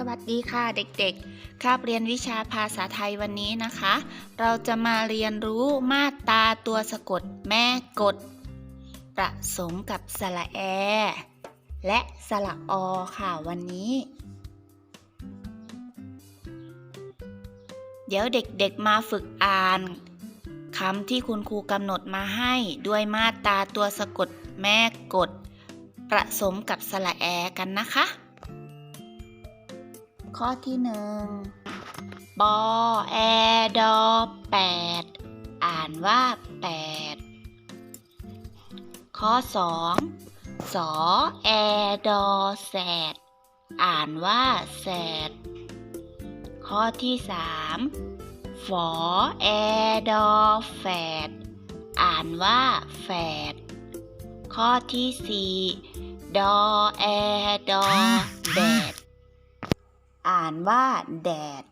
สวัสดีค่ะเด็กๆ คาบเรียนวิชาภาษาไทยวันนี้นะคะ เราจะมาเรียนรู้มาตราตัวสะกดแม่กด ประสมกับสระแอ และสระอค่ะวันนี้ เดี๋ยวเด็กๆมาฝึกอ่านคำที่คุณครูกำหนดมาให้ด้วยมาตราตัวสะกดแม่กด ประสมกับสระแอกันนะคะ ข้อที่หนึ่งปอแอดอแปดอ่านว่าแปดข้อสองสอแอดอแสดอ่านว่าแสดข้อที่สามฝอแอดอแฝดอ่านว่าแฝดข้อที่สี่ดอแอดอแดด อ่านว่าแดด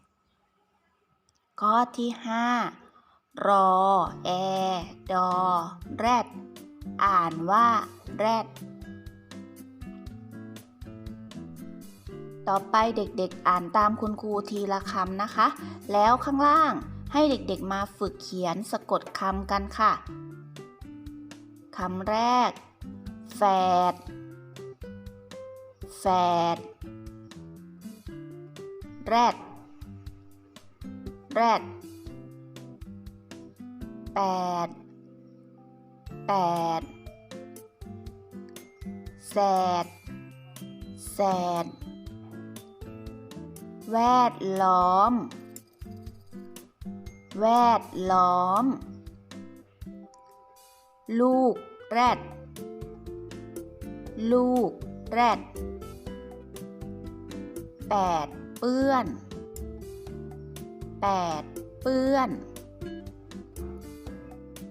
ข้อที่ห้ารอ แอ ดอ แรด อ่านว่าแรด ต่อไปเด็กๆอ่านตามคุณครูทีละคำนะคะ แล้วข้างล่างให้เด็กๆมาฝึกเขียนสะกดคำกันค่ะ คำแรกแฝดแฝด แรดแรดแปดแปดแสดแสดแวดล้อม แวดล้อม ลูกแรด ลูกแรดแปด ปื้อนแปดเปื้อน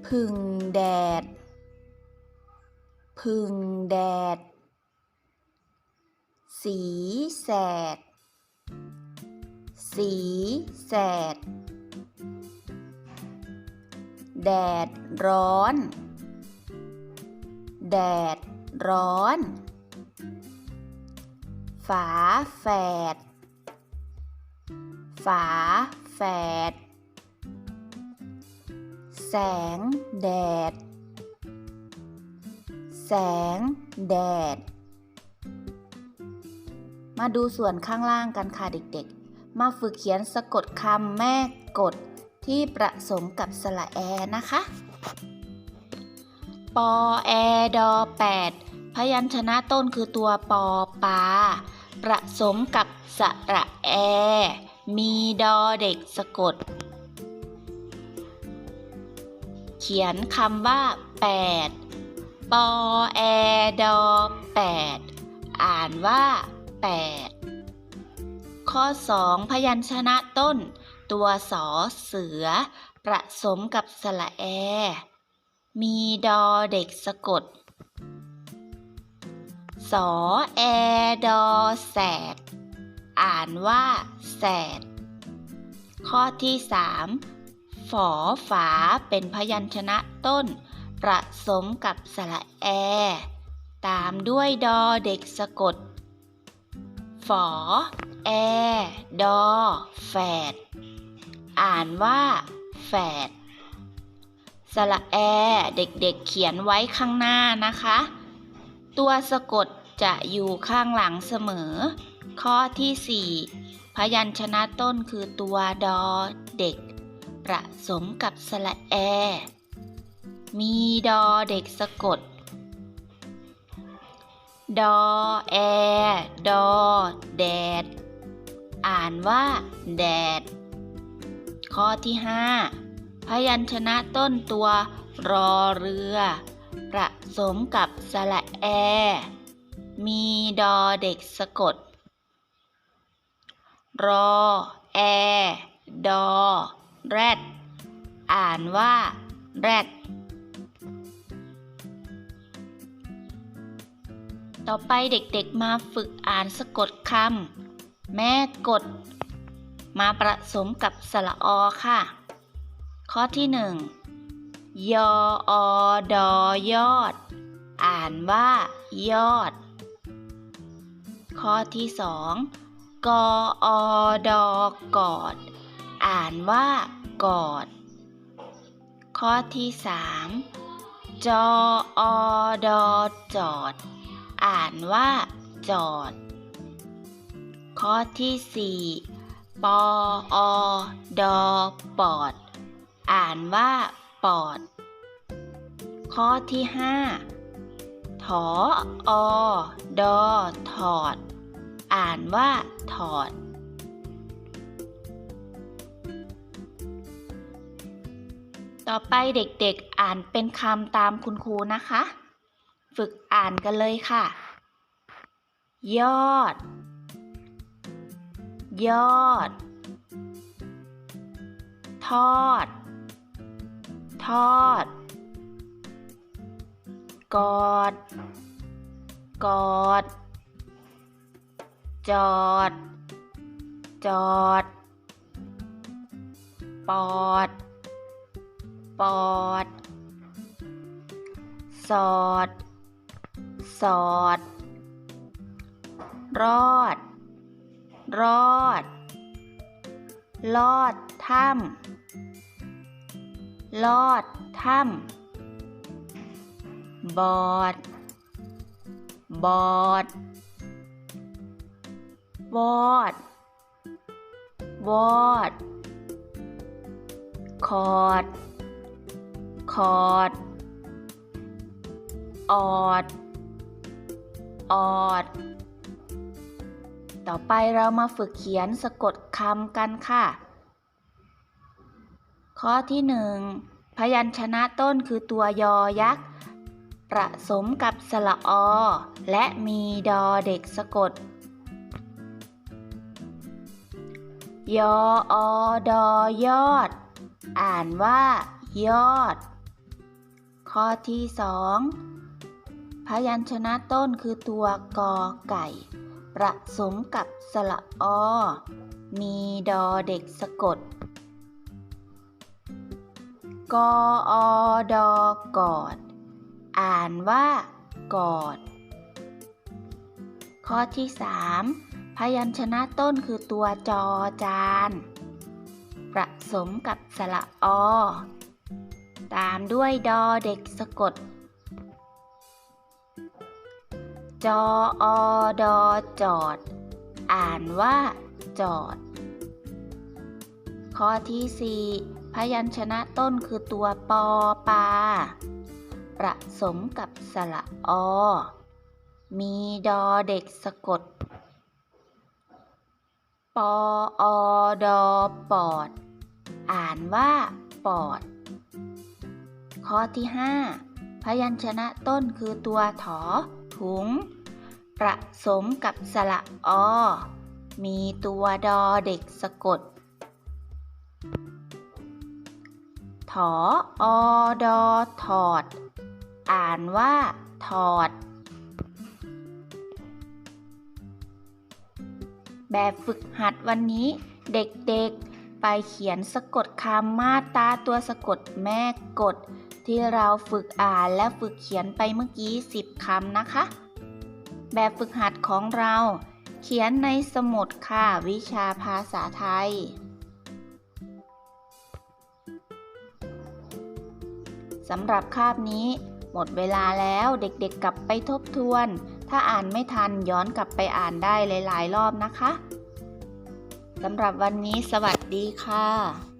พึ่งแดด พึ่งแดด สีแสด สีแสด แดดร้อน แดดร้อน ฝาแฝด ฝาแฝด แสงแดด แสงแดด มาดูส่วนข้างล่างกันค่ะเด็กๆ มาฝึกเขียนสะกดคำแม่กดที่ประสมกับสระแอนะคะ ปอแอดอแปดพยัญชนะต้นคือตัวปอปา ประสมกับสระแอ มีดอเด็กสะกด เขียนคำว่า 8 ปอแอดอ 8 อ่านว่า 8 ข้อ 2 พยัญชนะต้น ตัวสอเสือ ประสมกับสระแอ มีดอเด็กสะกด สอแอดอแสด อ่านว่าแสด ข้อที่ 3 ฝอฝาเป็นพยัญชนะต้น ประสมกับสระแอ ตามด้วยดอเด็กสะกด ฝอ แอ ดอ แฝด อ่านว่า แฝดสระแอ เด็กๆเเขียนไว้ข้างหน้านะคะ ตัวสะกดจะอยู่ข้างหลังเสมอ ข้อที่ 4 พยัญชนะต้นคือตัวดอเด็ก ประสมกับสระแอ มีดอเด็กสะกด ดอแอ ดอแดด อ่านว่าแดด ข้อที่ 5 พยัญชนะต้นตัวรอเรือ ประสมกับสระแอ มีดอเด็กสะกด รอ แอ ดอ แรด อ่านว่า แรด ต่อไปเด็กๆมาฝึกอ่านสะกดคำแม่กด มาประสมกับสระอค่ะ ข้อที่หนึ่งยออดอยอด อ่านว่า ยอด ข้อที่สอง กออดอกอด อ่านว่ากอด ข้อที่สามจออดอจอด อ่านว่าจอด ข้อที่สี่ปออดอปอด อ่านว่าปอด ข้อที่ห้าถออดอถอด อ่านว่าถอด ต่อไปเด็กๆอ่านเป็นคำตามคุณครูนะคะ ฝึกอ่านกันเลยค่ะ ยอด ยอด ทอด ทอด กอด กอด จอด จอด ปอด ปอด สอด สอด รอด รอด ลอดถ้ำลอดถ้ำบอด บอด วอด วอด คอด คอด ออด ออด ต่อไปเรามาฝึกเขียนสะกดคำกันค่ะ ข้อที่หนึ่งพยัญชนะต้นคือตัวยอยักษ์ประสมกับสระอ และมีดอเด็กสะกด ยออดอยอด อ่านว่า ยอด ข้อที่สองพยัญชนะต้นคือตัวกอไก่ ประสมกับสระอ มีดอเด็กสะกด กออดอกอด อ่านว่า กอด ข้อที่สาม พยัญชนะต้นคือตัวจอจาน ประสมกับสระอ ตามด้วยดอเด็กสะกด จออดอจอด อ่านว่าจอด ข้อที่สี่พยัญชนะต้นคือตัวปอปา ประสมกับสระอ มีดอเด็กสะกด ปออดอปอด อ่านว่าปอด ข้อที่ห้าพยัญชนะต้นคือตัวถอถุง ประสมกับสระอ มีตัวดอเด็กสะกด ถออดอถอด อ่านว่าถอด แบบฝึกหัดวันนี้เด็กๆ ไปเขียนสะกดคำมาตาตัวสะกดแม่กด ที่เราฝึกอ่านและฝึกเขียนไปเมื่อกี้ 10คำนะคะ แบบฝึกหัดของเรา เขียนในสมุดค่ะวิชาภาษาไทย สำหรับคาบนี้ หมดเวลาแล้วเด็กๆกลับไปทบทวน ถ้าอ่านไม่ทันย้อนกลับไปอ่านได้หลาย ๆ รอบนะคะสำหรับวันนี้สวัสดีค่ะ